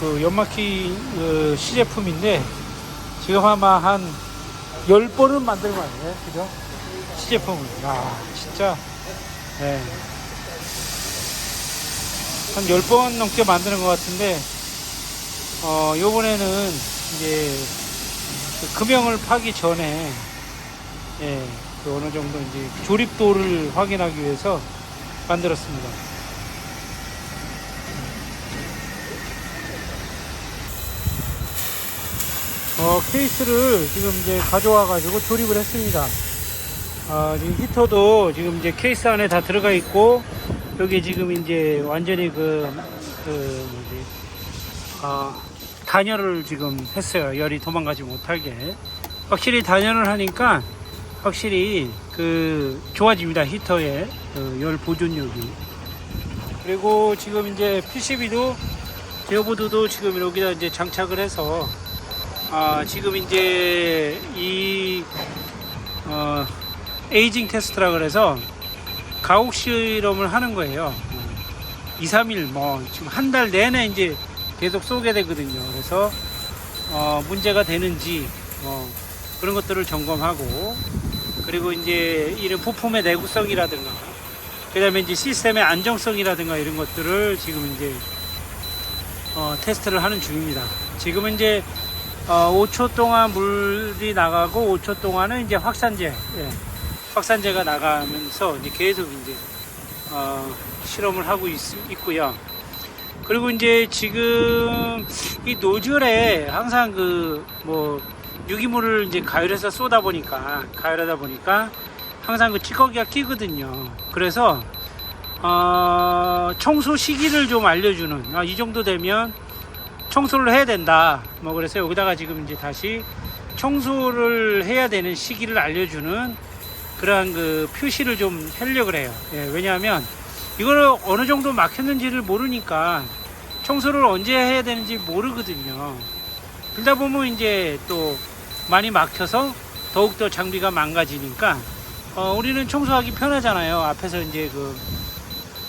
그 연마키 그 시제품인데 지금 아마 한 10번은 만든 거 아니에요? 그죠? 시제품을. 아, 진짜. 네. 한 10번 넘게 만드는 것 같은데, 어, 요번에는 이제 그 금형을 파기 전에, 예, 그 어느 정도 이제 조립도를 확인하기 위해서 만들었습니다. 어, 케이스를 지금 이제 가져와 가지고 조립을 했습니다. 아, 지금 히터도 지금 이제 케이스 안에 다 들어가 있고 여기 지금 이제 완전히 그, 그 뭐지 아, 단열을 지금 했어요. 열이 도망가지 못하게. 확실히 단열을 하니까 확실히 그 좋아집니다. 히터의 그 열 보존력이. 그리고 지금 이제 PCB도 제어보드도 지금 여기다 이제 장착을 해서 아, 지금 이제 이 어, 에이징 테스트라 그래서 가옥 실험을 하는 거예요. 2, 3일 뭐 지금 한 달 내내 이제 계속 쏘게 되거든요. 그래서 어, 문제가 되는지 어, 그런 것들을 점검하고 그리고 이제 이런 부품의 내구성이라든가 그다음에 이제 시스템의 안정성이라든가 이런 것들을 지금 이제 어, 테스트를 하는 중입니다. 지금은 이제 어, 5초 동안 물이 나가고 5초 동안은 이제 확산제, 예, 확산제가 나가면서 이제 계속 이제 어, 실험을 하고 있, 있고요. 그리고 이제 지금 이 노즐에 항상 그 뭐 유기물을 이제 가열해서 쏘다 보니까 가열하다 보니까 항상 그 찌꺼기가 끼거든요. 그래서 어, 청소 시기를 좀 알려주는 아, 이 정도 되면 청소를 해야 된다. 뭐 그래서 여기다가 지금 이제 다시 청소를 해야 되는 시기를 알려주는 그러한 그 표시를 좀 하려고 해요. 예, 왜냐하면 이걸 어느 정도 막혔는지를 모르니까 청소를 언제 해야 되는지 모르거든요. 그러다 보면 이제 또 많이 막혀서 더욱더 장비가 망가지니까 어, 우리는 청소하기 편하잖아요. 앞에서 이제 그,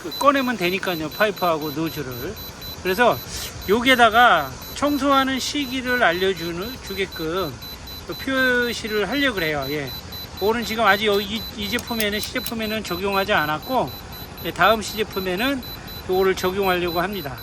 그 꺼내면 되니까요. 파이프하고 노즐을. 그래서 여기에다가 청소하는 시기를 알려주는 주게끔 그 표시를 하려고 그래요. 예. 그거는 지금 아직 여기 이 제품에는 시제품에는 적용하지 않았고 예, 다음 시제품에는 요거를 적용하려고 합니다.